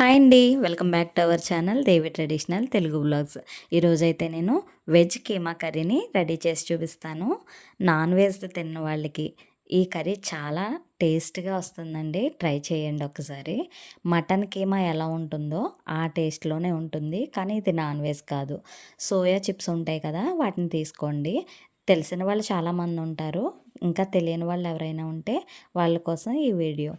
Hi అండి. Welcome back to our channel Devi traditional Telugu blogs. ఈరోజైతే నేను veg keema కర్రీని రెడీ చేసి చూపిస్తాను. నాన్ వెజ్ తిన్న వాళ్ళకి ఈ కర్రీ చాలా టేస్ట్గా వస్తుందండి. ట్రై చేయండి ఒకసారి. మటన్ కీమా ఎలా ఉంటుందో ఆ టేస్ట్లోనే ఉంటుంది. కానీ ఇది నాన్ వెజ్ కాదు. సోయా చిప్స్ ఉంటాయి కదా వాటిని తీసుకోండి. తెలిసిన వాళ్ళు చాలామంది ఉంటారు. ఇంకా తెలియని వాళ్ళు ఎవరైనా ఉంటే వాళ్ళ కోసం ఈ వీడియో.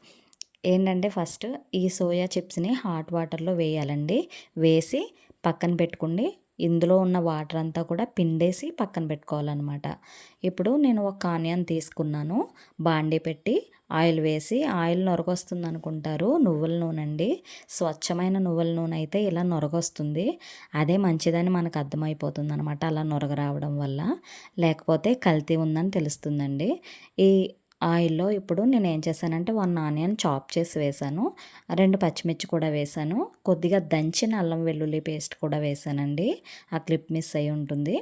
ఏంటంటే ఫస్ట్ ఈ సోయా చిప్స్ని హాట్ వాటర్లో వేయాలండి. వేసి పక్కన పెట్టుకోండి. ఇందులో ఉన్న వాటర్ అంతా కూడా పిండేసి పక్కన పెట్టుకోవాలన్నమాట. ఇప్పుడు నేను ఒక ఆనియన్ తీసుకున్నాను. బాండి పెట్టి ఆయిల్ వేసి ఆయిల్ నొరగొస్తుంది అనుకుంటారు నువ్వుల నూనె అండి. స్వచ్ఛమైన నువ్వుల నూనె అయితే ఇలా నొరగొస్తుంది. అదే మంచిదని మనకు అర్థమైపోతుంది అనమాట అలా నొరగ రావడం వల్ల. లేకపోతే కల్తీ ఉందని తెలుస్తుందండి. ఈ ఆయిల్లో ఇప్పుడు నేను ఏం చేశానంటే వన్ ఆనియన్ చాప్ చేసి వేసాను రెండు పచ్చిమిర్చి కూడా వేసాను కొద్దిగా దంచిన అల్లం వెల్లుల్లి పేస్ట్ కూడా వేశానండి. ఆ క్లిప్ మిస్ అయి ఉంటుంది.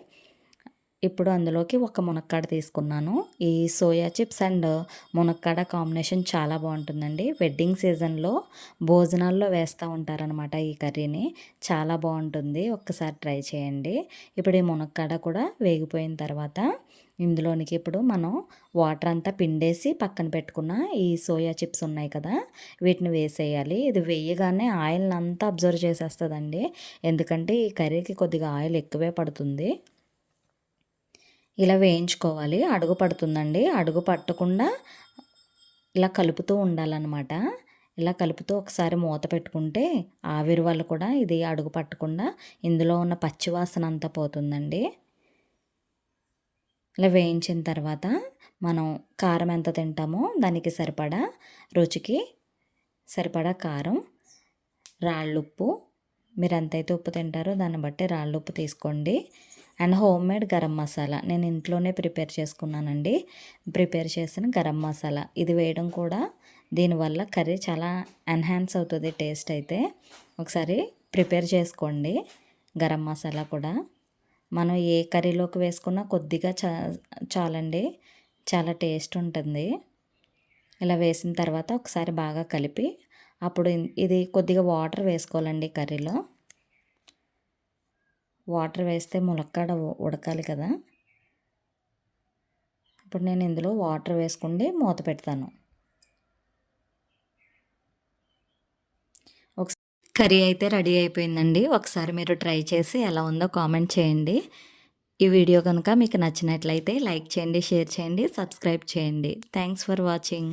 ఇప్పుడు అందులోకి ఒక మునక్కాడ తీసుకున్నాను. ఈ సోయా చిప్స్ అండ్ మునక్కాడ కాంబినేషన్ చాలా బాగుంటుందండి. వెడ్డింగ్ సీజన్లో భోజనాల్లో వేస్తూ ఉంటారనమాట ఈ కర్రీని. చాలా బాగుంటుంది. ఒక్కసారి ట్రై చేయండి. ఇప్పుడు ఈ మునక్కాడ కూడా వేగిపోయిన తర్వాత ఇందులోనికి ఇప్పుడు మనం వాటర్ అంతా పిండేసి పక్కన పెట్టుకున్న ఈ సోయా చిప్స్ ఉన్నాయి కదా వీటిని వేసేయాలి. ఇది వేయగానే ఆయిల్ని అంతా అబ్జర్వ్ చేసేస్తుందండి. ఎందుకంటే ఈ కర్రీకి కొద్దిగా ఆయిల్ ఎక్కువే పడుతుంది. ఇలా వేయించుకోవాలి. అడుగు పడుతుందండి. అడుగు పట్టకుండా ఇలా కలుపుతూ ఉండాలన్నమాట. ఇలా కలుపుతూ ఒకసారి మూత పెట్టుకుంటే ఆవిరి వల్ల కూడా ఇది అడుగు పట్టకుండా ఇందులో ఉన్న పచ్చివాసన అంతా పోతుందండి. ఇలా వేయించిన తర్వాత మనం కారం ఎంత తింటామో దానికి సరిపడా రుచికి సరిపడా కారం రాళ్ళుప్పు మీరు ఎంతైతే ఉప్పు తింటారో దాన్ని బట్టి రాళ్ళుప్పు తీసుకోండి. And home made garam masala నేను ఇంట్లోనే ప్రిపేర్ చేసుకున్నానండి. ప్రిపేర్ చేసిన గరం మసాలా. ఇది వేయడం కూడా దీనివల్ల కర్రీ చాలా ఎన్హాన్స్ అవుతుంది టేస్ట్ అయితే. ఒకసారి ప్రిపేర్ చేసుకోండి గరం మసాలా కూడా. మనం ఏ కర్రీలోకి వేసుకున్నా కొద్దిగా చా చాలండి. చాలా టేస్ట్ ఉంటుంది. ఇలా వేసిన తర్వాత ఒకసారి బాగా కలిపి అప్పుడు ఇది కొద్దిగా వాటర్ వేసుకోవాలండి కర్రీలో. వాటర్ వేస్తే ములక్కాడ ఉడకాలి కదా. ఇప్పుడు నేను ఇందులో వాటర్ వేసుకుండి మూత పెడతాను. కర్రీ అయితే రెడీ అయిపోయిందండి. ఒకసారి మీరు ట్రై చేసి ఎలా ఉందో కామెంట్ చేయండి. ఈ వీడియో కనుక మీకు నచ్చినట్లయితే లైక్ చేయండి షేర్ చేయండి సబ్స్క్రైబ్ చేయండి. Thanks for watching.